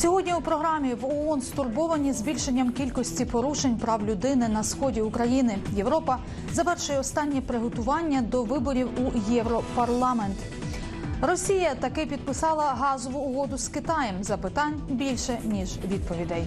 Сьогодні у програмі в ООН стурбовані збільшенням кількості порушень прав людини на сході України. Європа завершує останні приготування до виборів у Європарламент. Росія таки підписала газову угоду з Китаєм. Запитань більше ніж відповідей.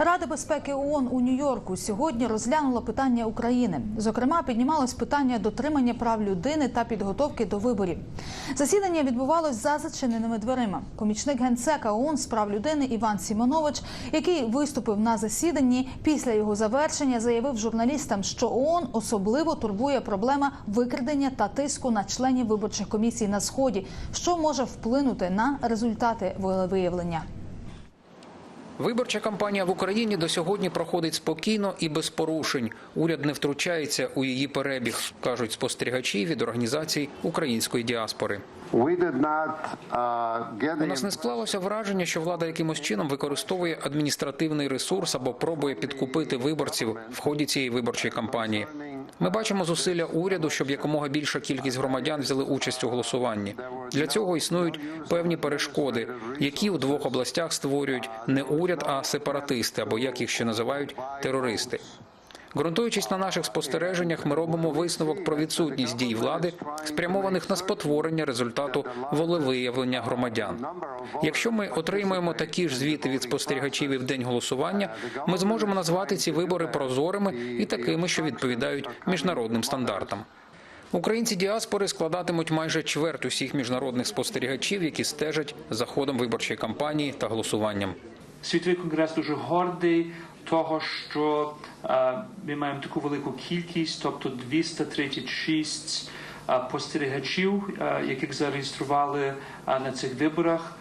Рада безпеки ООН у Нью-Йорку сьогодні розглянула питання України. Зокрема, піднімалось питання дотримання прав людини та підготовки до виборів. Засідання відбувалось за зачиненими дверима. Помічник генсека ООН з прав людини Іван Сімонович, який виступив на засіданні після його завершення, заявив журналістам, що ООН особливо турбує проблема викрадення та тиску на членів виборчих комісій на сході, що може вплинути на результати волевиявлення. Виборча кампанія в Україні до сьогодні проходить спокійно і без порушень. Уряд не втручається у її перебіг, кажуть спостерігачі від організацій української діаспори. У нас не склалося враження, що влада якимось чином використовує адміністративний ресурс або пробує підкупити виборців в ході цієї виборчої кампанії. Ми бачимо зусилля уряду, щоб якомога більша кількість громадян взяли участь у голосуванні. Для цього існують певні перешкоди, які у двох областях створюють не уряд, а сепаратисти, або як їх ще називають терористи. Ґрунтуючись на наших спостереженнях, ми робимо висновок про відсутність дій влади, спрямованих на спотворення результату волевиявлення громадян. Якщо ми отримаємо такі ж звіти від спостерігачів і в день голосування, ми зможемо назвати ці вибори прозорими і такими, що відповідають міжнародним стандартам. Українці діаспори складатимуть майже чверть усіх міжнародних спостерігачів, які стежать за ходом виборчої кампанії та голосуванням. Світовий конгрес дуже гордий того, що е, ми маємо таку велику кількість, тобто 236 е, спостерігачів, е, яких зареєстрували на цих виборах.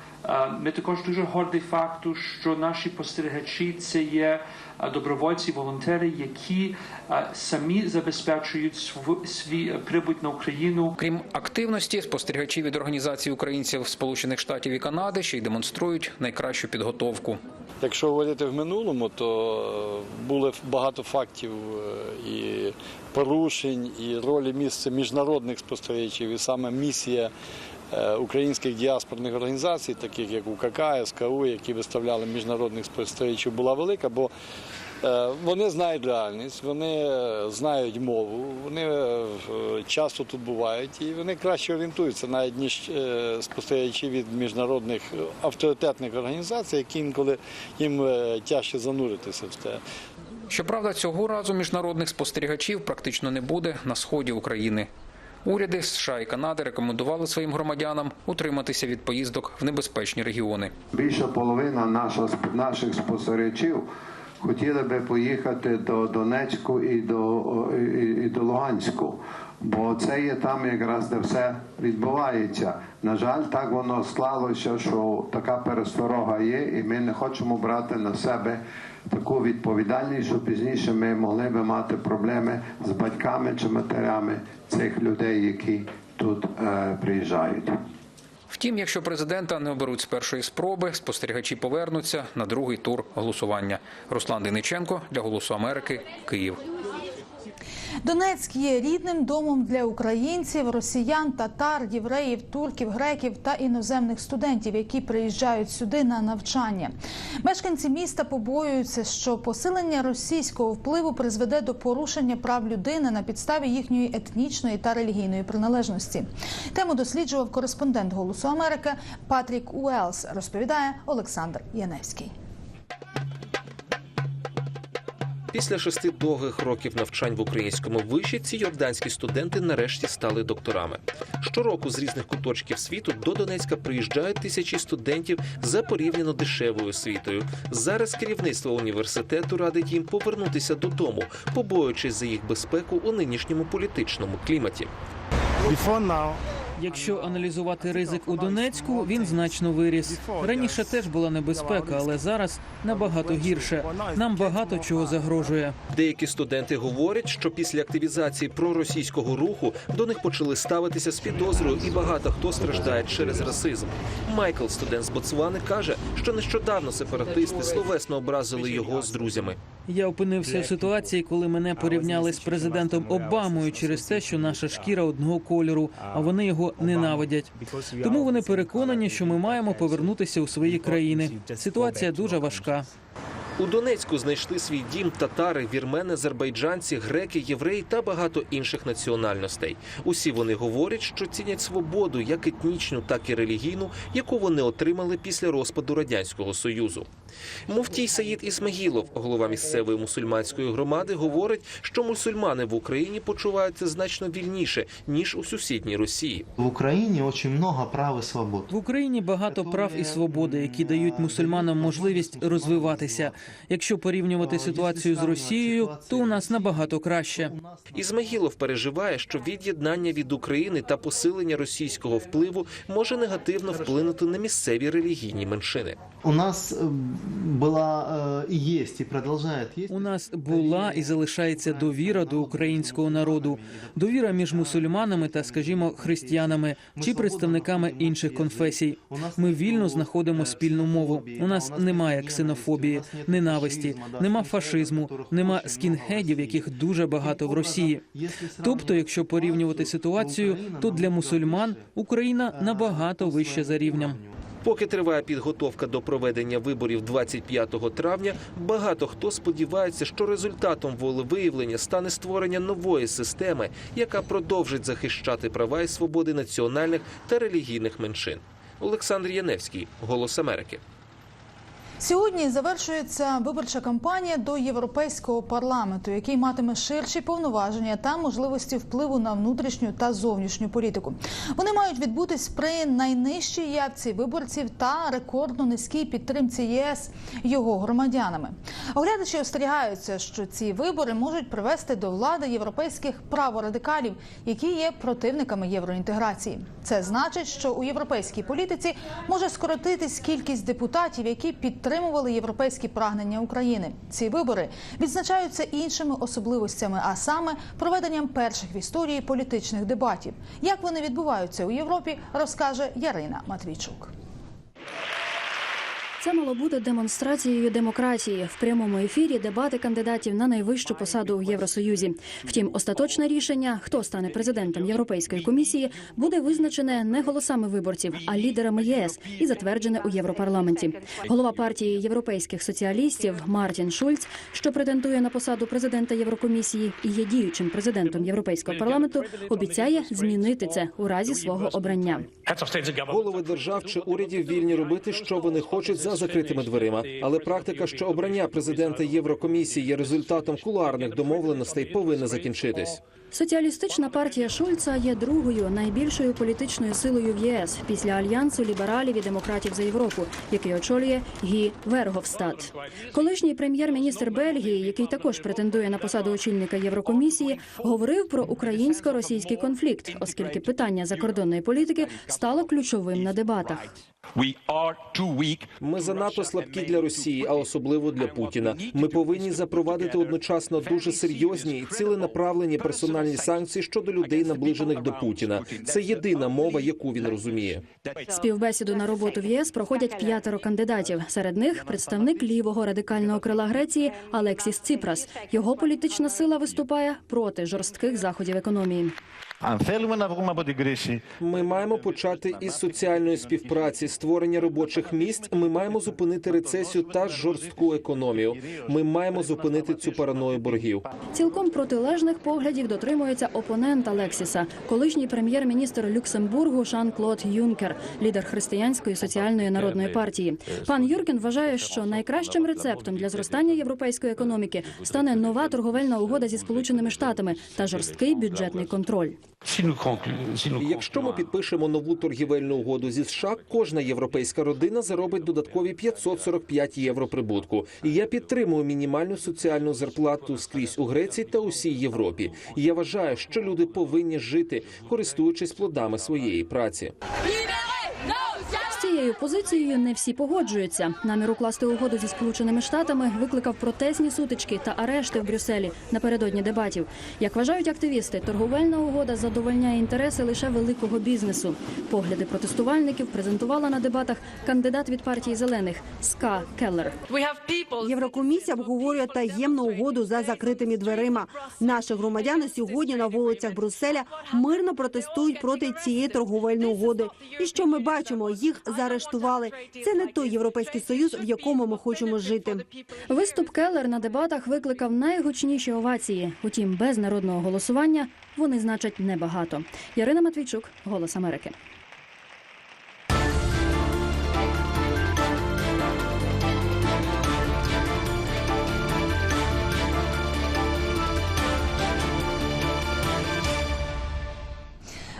Ми також дуже горді факту, що наші спостерігачі це є добровольці, волонтери, які самі забезпечують св- свій прибуть на Україну. Крім активності, спостерігачі від організації українців Сполучених Штатів і Канади ще й демонструють найкращу підготовку. Якщо говорити в минулому, то е, було багато фактів е, і порушень, і ролі місця міжнародних спостерігачів, і саме місія українських діаспорних організацій, таких як УКК, СКУ, які виставляли міжнародних спостерігачів, була велика, бо е, вони знають реальність, вони е, знають мову, вони е, часто тут бувають і вони краще орієнтуються навіть ніж е, спостерігачі від міжнародних е, авторитетних організацій, які інколи їм е, тяжче зануритися в те. Щоправда, цього разу міжнародних спостерігачів практично не буде на сході України. Уряди США і Канади рекомендували своїм громадянам утриматися від поїздок в небезпечні регіони. більша половина наших спостерігачів хотіли би поїхати до Донецьку і до, і, і до Луганську. Бо це є там якраз де все відбувається. На жаль, так воно склалося, що така пересторога є, і ми не хочемо брати на себе таку відповідальність, що пізніше ми могли би мати проблеми з батьками чи матерями цих людей, які тут е, приїжджають. Втім, якщо президента не оберуть з першої спроби, спостерігачі повернуться на другий тур голосування. Руслан Дениченко для Голосу Америки, Київ. Донецьк є рідним домом для українців, росіян, татар, євреїв, турків, греків та іноземних студентів, які приїжджають сюди на навчання. Мешканці міста побоюються, що посилення російського впливу призведе до порушення прав людини на підставі їхньої етнічної та релігійної приналежності. Тему досліджував кореспондент Голосу Америки Патрік Уелс. Розповідає Олександр Яневський. Після шести довгих років навчань в українському виші ці йорданські студенти нарешті стали докторами. Щороку з різних куточків світу до Донецька приїжджають тисячі студентів за порівняно дешевою освітою. Зараз керівництво університету радить їм повернутися додому, побоюючись за їх безпеку у нинішньому політичному кліматі. Before now, Якщо аналізувати ризик у Донецьку, він значно виріс. Раніше теж була небезпека, але зараз набагато гірше. Нам багато чого загрожує. Деякі студенти говорять, що після активізації проросійського руху до них почали ставитися з підозрою, і багато хто страждає через расизм. Майкл, студент з Ботсвани, каже, що нещодавно сепаратисти словесно образили його з друзями. Я опинився в ситуації, коли мене порівняли з президентом Обамою через те, що наша шкіра одного кольору, а вони його ненавидять. Тому вони переконані, що ми маємо повернутися у свої країни. Ситуація дуже важка. У Донецьку знайшли свій дім татари, вірмени, азербайджанці, греки, євреї та багато інших національностей. Усі вони говорять, що цінять свободу, як етнічну, так і релігійну, яку вони отримали після розпаду радянського союзу. Муфтій Саїд Ісмагілов, голова місцевої мусульманської громади, говорить, що мусульмани в Україні почуваються значно вільніше ніж у сусідній Росії. В Украине очень много прав и свобод. В Україні багато прав і свободи, які дають мусульманам можливість розвиватися. Якщо порівнювати ситуацію з Росією, то у нас набагато краще. Ізмагілов переживає, що від'єднання від України та посилення російського впливу може негативно вплинути на місцеві релігійні меншини. У нас э, была э, и есть, и продолжает есть. У нас була і залишається довіра до українського народу, довіра між мусульманами та, скажімо, християнами чи представниками інших конфесій. Ми вільно знаходимо спільну мову. У нас немає ксенофобії, ненависті, нема фашизму, нема скінхедів, яких дуже багато в Росії. Тобто, якщо порівнювати ситуацію, то для мусульман Україна набагато вище за рівнем. Поки триває підготовка до проведення виборів 25 травня, багато хто сподівається, що результатом волевиявлення стане створення нової системи, яка продовжить захищати права і свободи національних та релігійних меншин. Олександр Яневський, Голос Америки. Сьогодні завершується виборча кампанія до європейського парламенту, який матиме ширші повноваження та можливості впливу на внутрішню та зовнішню політику. Вони мають відбутись при найнижчій явці виборців та рекордно низькій підтримці ЄС його громадянами. Оглядачі остерігаються, що ці вибори можуть привести до влади європейських праворадикалів, які є противниками євроінтеграції. Це значить, що у європейській політиці може скоротитись кількість депутатів, які підтримували європейські прагнення України. Ці вибори відзначаються іншими особливостями, а саме проведенням перших в історії політичних дебатів. Як вони відбуваються у Європі, розкаже Ярина Матвійчук. Це мало бути демонстрацією демократії в прямому ефірі. Дебати кандидатів на найвищу посаду у Євросоюзі. Втім, остаточне рішення, хто стане президентом Європейської комісії, буде визначене не голосами виборців, а лідерами ЄС і затверджене у Європарламенті. Голова партії європейських соціалістів Мартін Шульц, що претендує на посаду президента Єврокомісії і є діючим президентом Європейського парламенту, обіцяє змінити це у разі свого обрання. Голови держав чи урядів вільні робити, що вони хочуть за закритими дверима. Але практика, що обрання президента Єврокомісії є результатом кулуарних домовленостей, повинна закінчитись. Соціалістична партія Шольца є другою найбільшою політичною силою в ЄС після альянсу лібералів і демократів за Європу, який очолює Гі Верговстад. Колишній прем'єр-міністр Бельгії, який також претендує на посаду очільника Єврокомісії, говорив про українсько-російський конфлікт, оскільки питання закордонної політики стало ключовим на дебатах. Ми занадто слабкі для Росії, а особливо для Путіна. Ми повинні запровадити одночасно дуже серйозні і ціленаправлені персональні санкції щодо людей, наближених до Путіна. Це єдина мова, яку він розуміє. Співбесіду на роботу в ЄС проходять п'ятеро кандидатів. Серед них представник лівого радикального крила Греції Алексіс Ціпрас. Його політична сила виступає проти жорстких заходів економії. Ми маємо почати із соціальної співпраці створення робочих місць. Ми маємо зупинити рецесію та жорстку економію. Ми маємо зупинити цю параною боргів. Цілком протилежних поглядів дотримується опонент Алексіса, колишній прем'єр-міністр Люксембургу Шан-Клод Юнкер, лідер християнської соціальної народної партії. Пан Юркен вважає, що найкращим рецептом для зростання європейської економіки стане нова торговельна угода зі сполученими штатами та жорсткий бюджетний контроль. Якщо ми підпишемо нову торгівельну угоду зі США, кожна європейська родина заробить додаткові 545 євро прибутку. І я підтримую мінімальну соціальну зарплату скрізь у Греції та усій Європі. І я вважаю, що люди повинні жити, користуючись плодами своєї праці. Цією позицією не всі погоджуються. Намір укласти угоду зі сполученими штатами викликав протестні сутички та арешти в Брюсселі напередодні дебатів. Як вважають активісти, торговельна угода задовольняє інтереси лише великого бізнесу. Погляди протестувальників презентувала на дебатах кандидат від партії зелених Ска Келлер. Єврокомісія обговорює таємну угоду за закритими дверима. Наші громадяни сьогодні на вулицях Брюсселя мирно протестують проти цієї торговельної угоди. І що ми бачимо? Їх заарештували. Це не той європейський союз, в якому ми хочемо жити. Виступ Келлер на дебатах викликав найгучніші овації. Утім, без народного голосування вони значать небагато. Ярина Матвійчук, Голос Америки.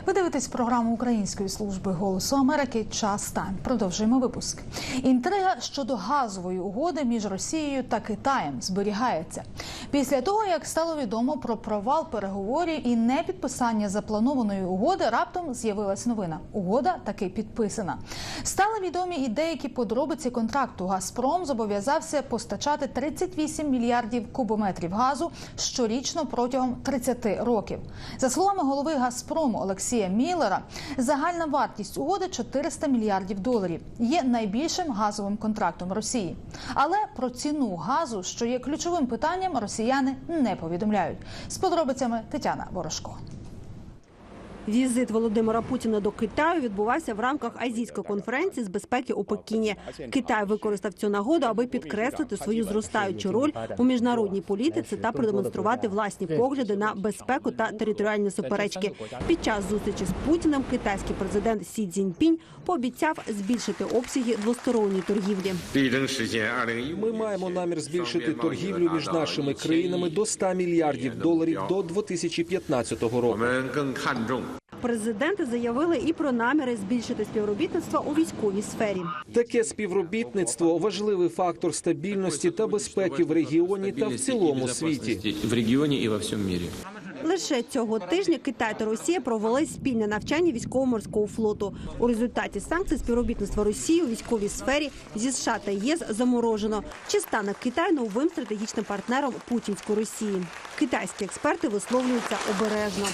Ви дивитесь програму Української служби голосу Америки. Час тайм. Продовжуємо випуск. Інтрига щодо газової угоди між Росією та Китаєм зберігається після того, як стало відомо про провал переговорів і непідписання запланованої угоди. Раптом з'явилась новина. Угода таки підписана. Стали відомі і деякі подробиці контракту. Газпром зобов'язався постачати 38 мільярдів кубометрів газу щорічно протягом 30 років. За словами голови Газпрому Олексія Міллера, загальна вартість угоди 400 мільярдів доларів. Є найбільшим газовим контрактом Росії. Але про ціну газу, що є ключовим питанням, росіяни не повідомляють. З подробицями Тетяна Ворожко. Візит Володимира Путіна до Китаю відбувався в рамках азійської конференції з безпеки у Пекіні. Китай використав цю нагоду, аби підкреслити свою зростаючу роль у міжнародній політиці та продемонструвати власні погляди на безпеку та територіальні суперечки. Під час зустрічі з Путіним китайський президент Сі Цзіньпінь пообіцяв збільшити обсяги двосторонньої торгівлі. Ми маємо намір збільшити торгівлю між нашими країнами до 100 мільярдів доларів до 2015 року. Президенти заявили і про наміри збільшити співробітництво у військовій сфері. Таке співробітництво важливий фактор стабільності та безпеки в регіоні та в цілому світі. в регионе и во всем мире. Лише цього тижня Китай та Росія провели спільне навчання військово-морського флоту. У результаті санкцій співробітництва Росії у військовій сфері зі США та ЄС заморожено. Чи стане Китай новим стратегічним партнером путінської Росії? Китайські експерти висловлюються обережно.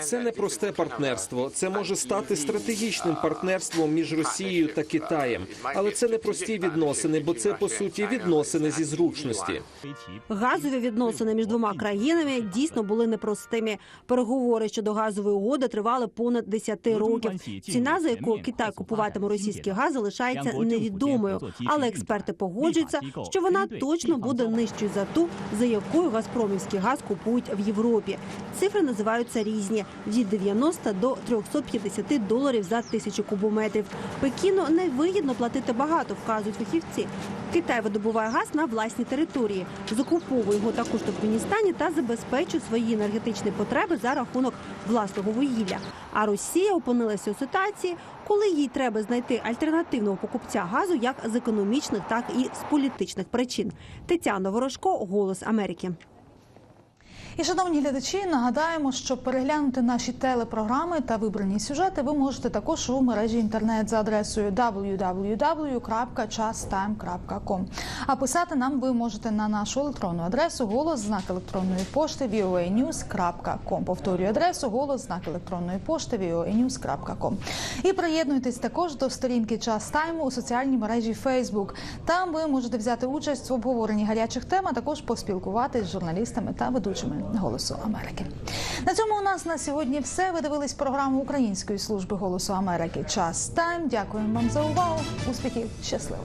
Це не просте партнерство. Це може стати стратегічним партнерством між Росією та Китаєм. Але це не прості відносини, бо це по суті відносини зі зручності. Газові відносини між двома країнами дійсно були непростими. Переговори щодо газової угоди тривали понад 10 років. Ціна, за яку Китай купуватиме російський газ, залишається невідомою. Але експерти погоджуються, що вона точно буде нижчою за ту, за якою газпромівський газ купують в Європі. Цифри називаються різні: від 90 до 350 доларів за тисячу кубометрів. Пекіну невигідно платити багато, вказують фахівці. Китай видобуває газ на власній території, закуповує його також в Туркменістані та забезпечує свої енергетичні потреби за рахунок власного вугілля. А Росія опинилася у ситуації, коли їй треба знайти альтернативного покупця газу як з економічних, так і з політичних причин. Тетяна Ворожко, Голос Америки. І, шановні глядачі, нагадаємо, що переглянути наші телепрограми та вибрані сюжети ви можете також у мережі інтернет за адресою www.chastime.com. А писати нам ви можете на нашу електронну адресу голос знак електронної пошти voanews.com. Повторюю адресу голос знак електронної пошти voanews.com. І приєднуйтесь також до сторінки Час у соціальній мережі Facebook. Там ви можете взяти участь в обговоренні гарячих тем, а також поспілкуватись з журналістами та ведучими Голосу Америки. На цьому у нас на сьогодні все. Ви дивились програму Української служби Голосу Америки. Час тайм. Дякуємо вам за увагу. Успіхів, щасливо.